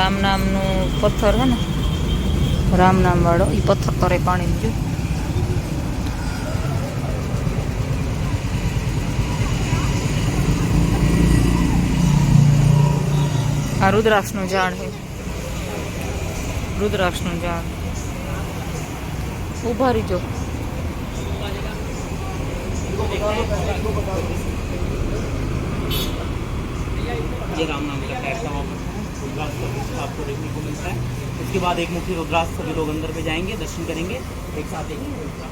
રામ નામનું પથ્થર છે ને? રામ નામ વાળો એ પથ્થર તરે પાણી જો આ રુદ્રાક્ષનું ઝાડ છે રુદ્રાક્ષનું ઝાડ. ઊભા રહીજો જે. રામ નામ का टाइप का वहाँ पर रुद्राक्ष का दृश्य आपको देखने को मिलता है उसके बाद एक मुखी रुद्राक्ष सभी लोग अंदर पे जाएंगे दर्शन करेंगे एक साथ देखेंगे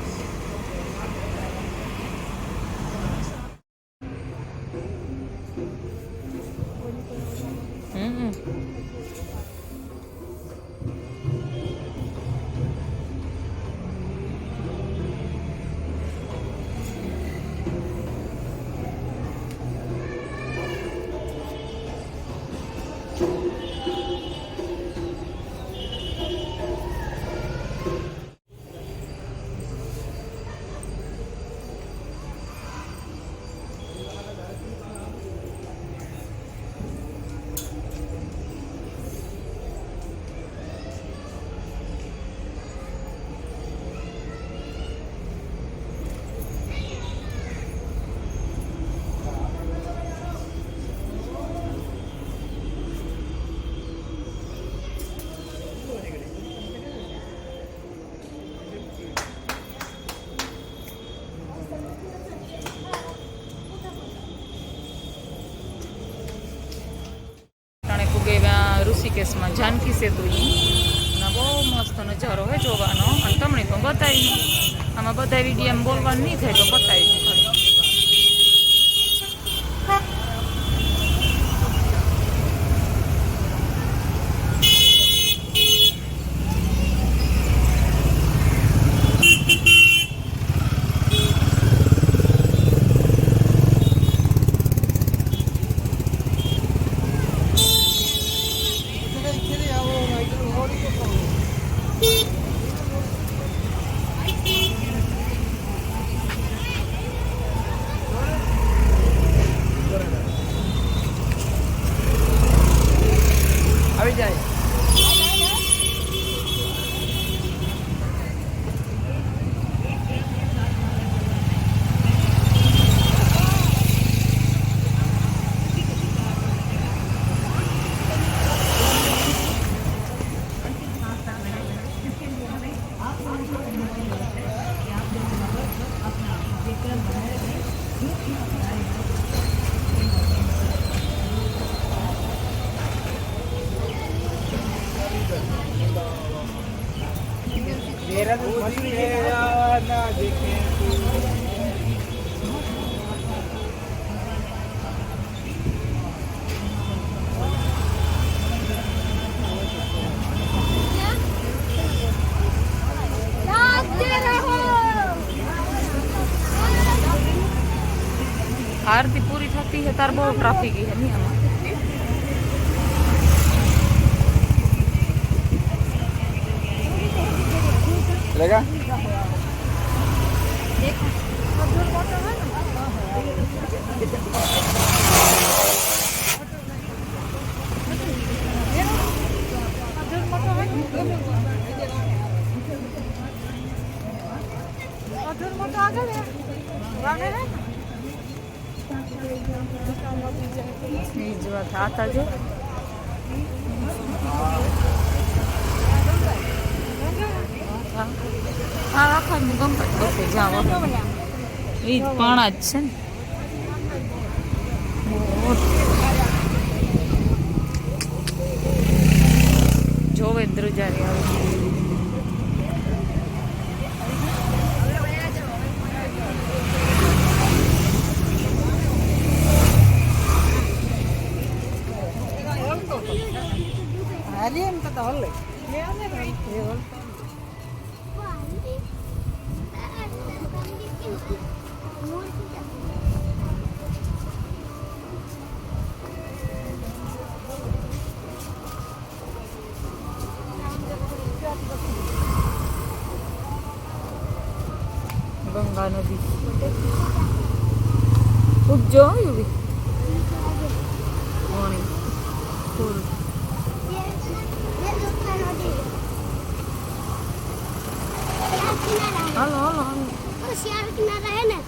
જાનકી સેતુ ઈ. અને બહુ મસ્ત નજારો હે જોવાનો અને તમને પણ બતાવી આમાં બધા વીડિયો બોલવાનું નહીં થાય તો બતાવી sekitar bawah trafik ini ya, ama. Lega? જાવ એ જ પાણા છે ને. જોવે ધ્રુજારી આવે. ગંગા નદી ઉગજો યુવી. પાણી. ફૂલ. હાલો હાલો હાલો શિયાળ કિનારા હે ને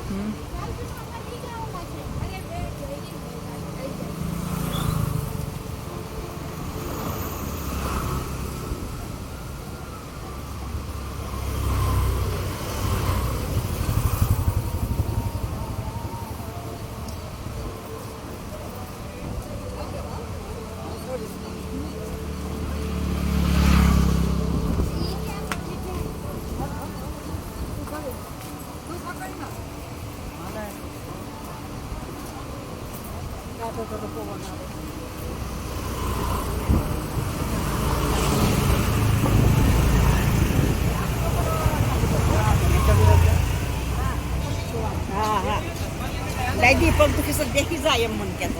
दीपक तुझी सध्या ही जायम म्हणतात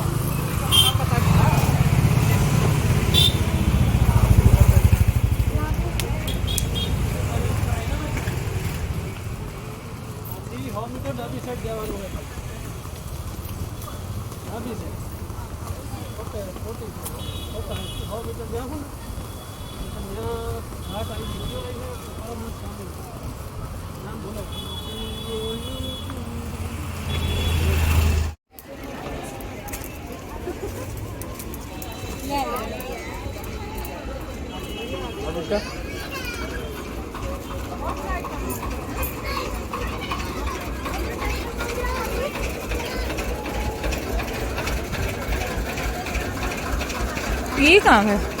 લેવાનું હોય હા બી છે ઓકે ફોર્ટી ઓકે સો મીટર જાઉં ને ત્યાં ઘાટ આવી ગયો પરમ સ્વામી નામ બોલો Thank you. 这是哪里？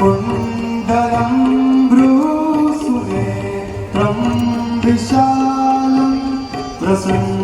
कुण्डलं बृ सुरे प्रसन्न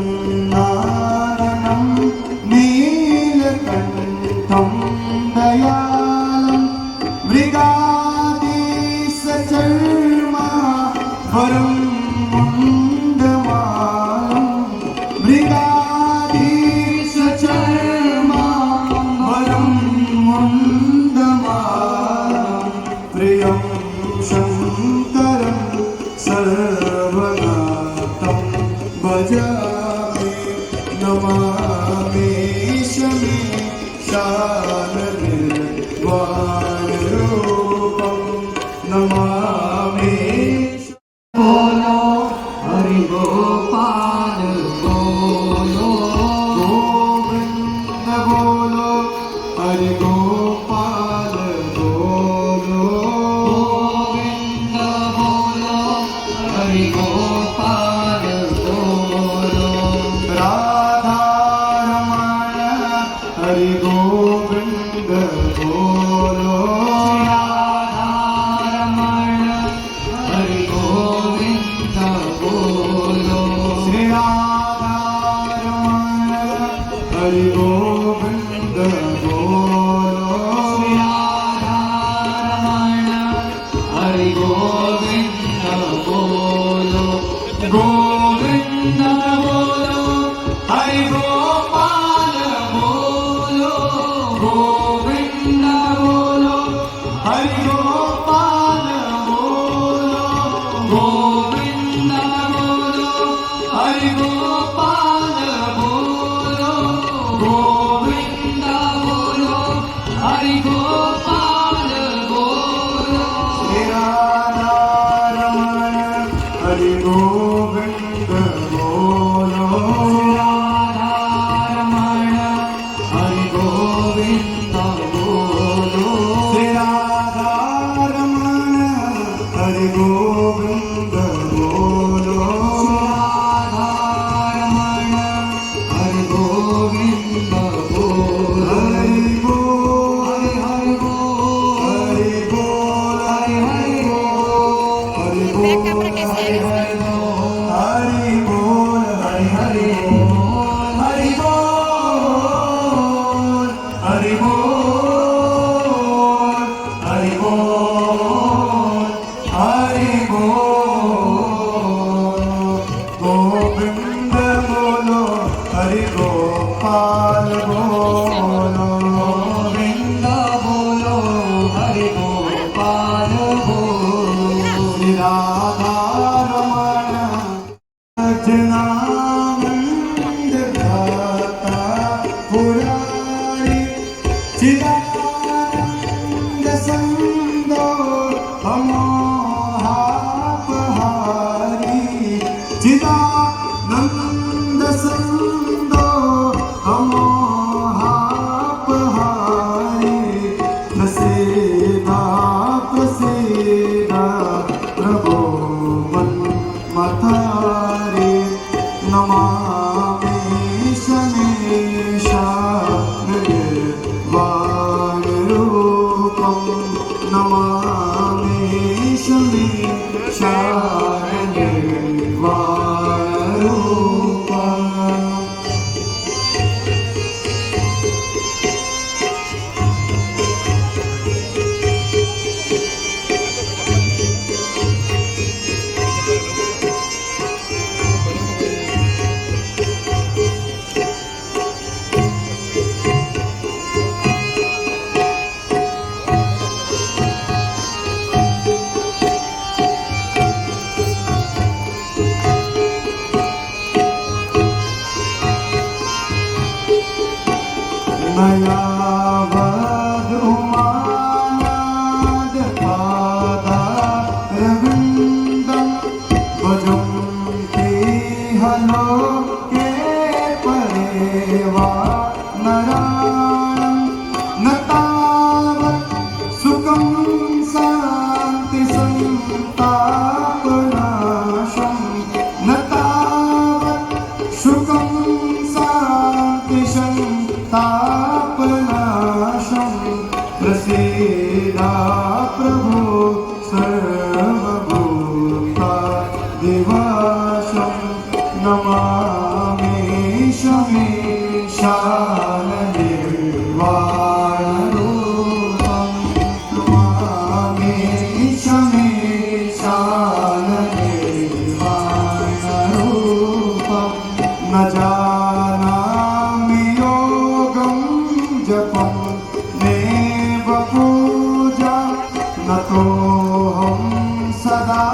सदा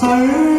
सर्व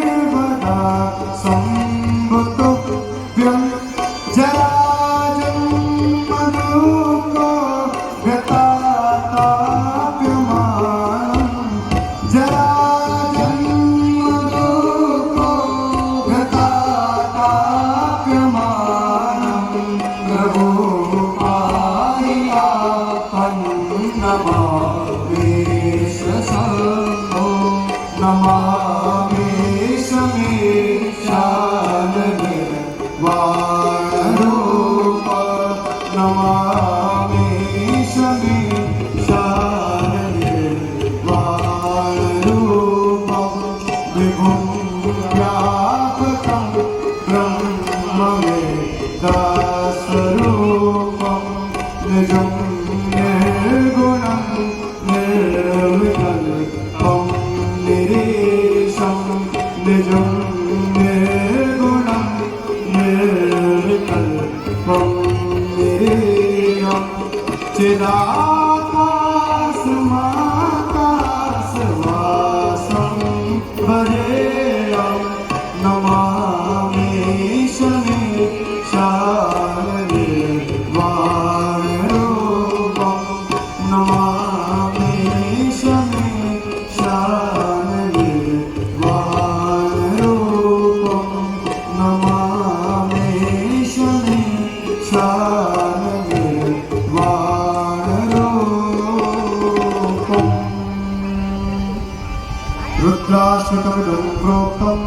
रुद्राश्रकविदं प्रोक्तम्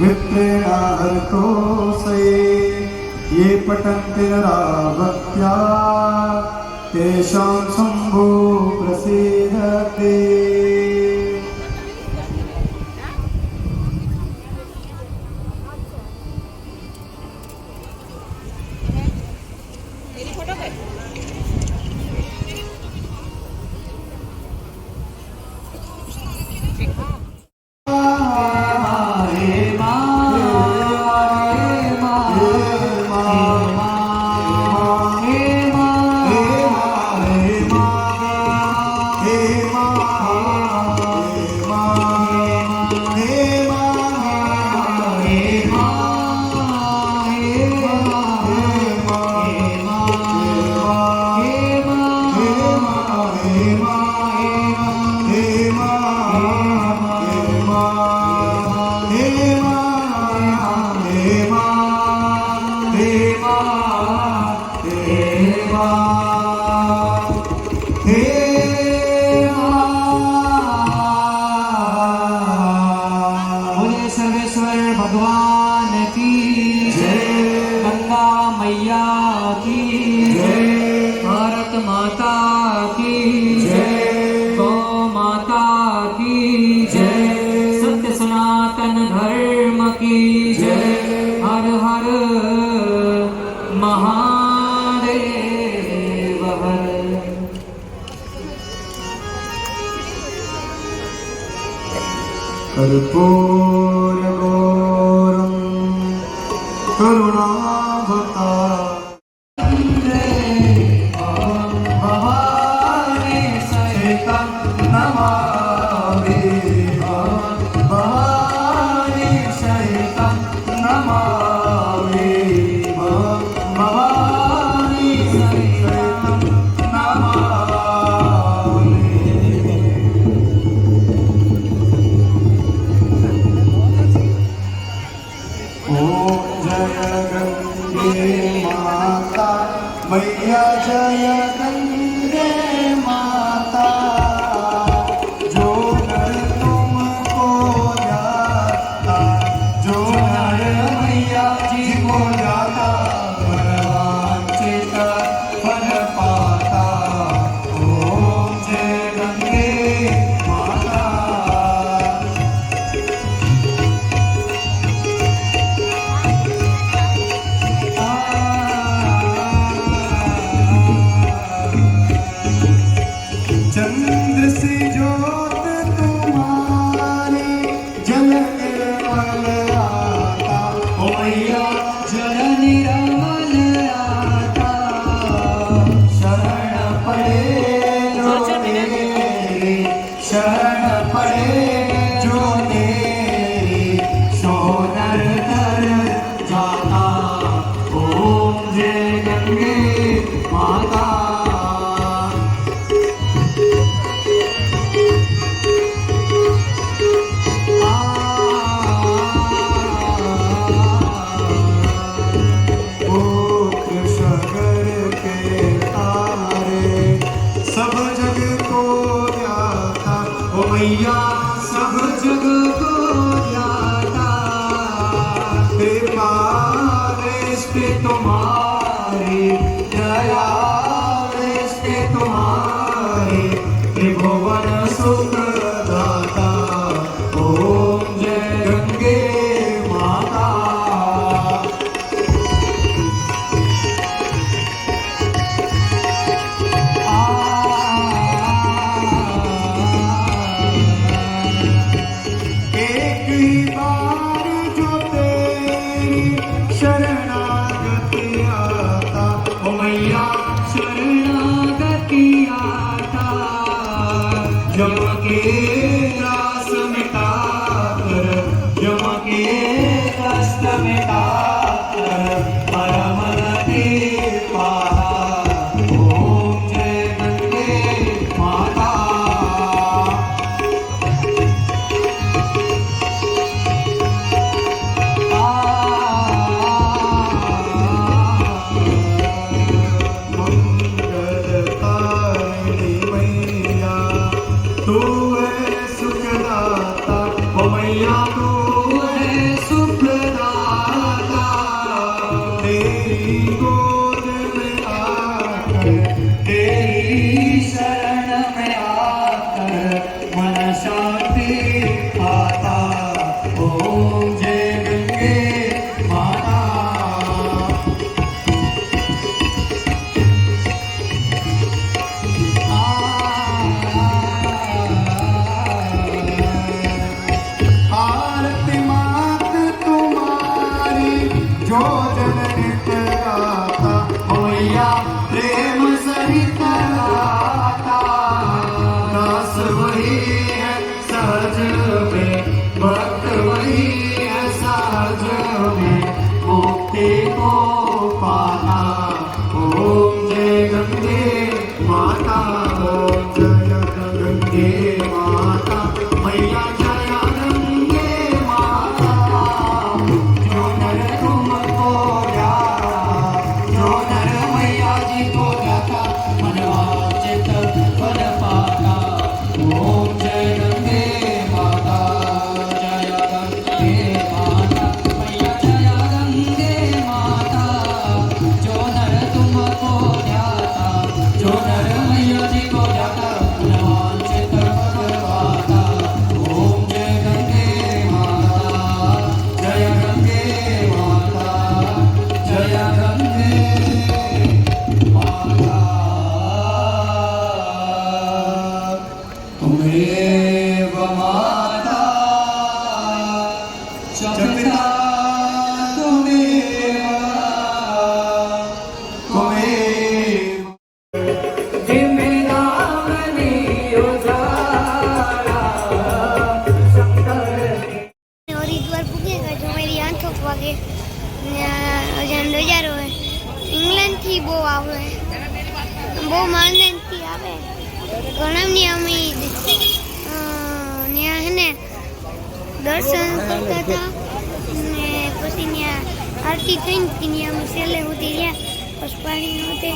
विप्रेणा ये पठन्ति रावत्या तेषां शम्भो प्रसीदते। তোমার છે મેરી આઠક વાગે હજાર હોય. ઇંગ્લેન્ડથી બહુ આવે. બહુ માનલેન્ડથી આવે. ઘણાની અમે ત્યાં હે દર્શન કરતા હતા. ને પછી ત્યાં આરતી થઈને ત્યાં અમે સેલે ઉતી ગયા પછી પાણી નહોતી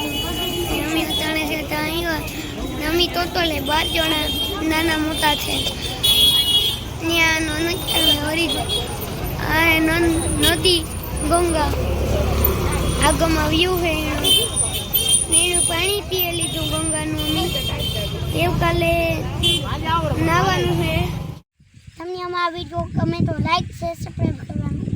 અમે ત્રણે છે ત્યાં આવ્યા અમે તો તો લે બાર જણા નાના મોટા છે ત્યાં હરિદ્વાર આ નદી ગંગા. આગમાં વ્યૂ હે. એનું પાણી પીએ લીધું ગંગાનું અમે. એવું કાલે નાવાનું હે. તમને અમારા વીડિયો ગમે તો લાઈક શેર સબસ્ક્રાઈબ કરવાનું.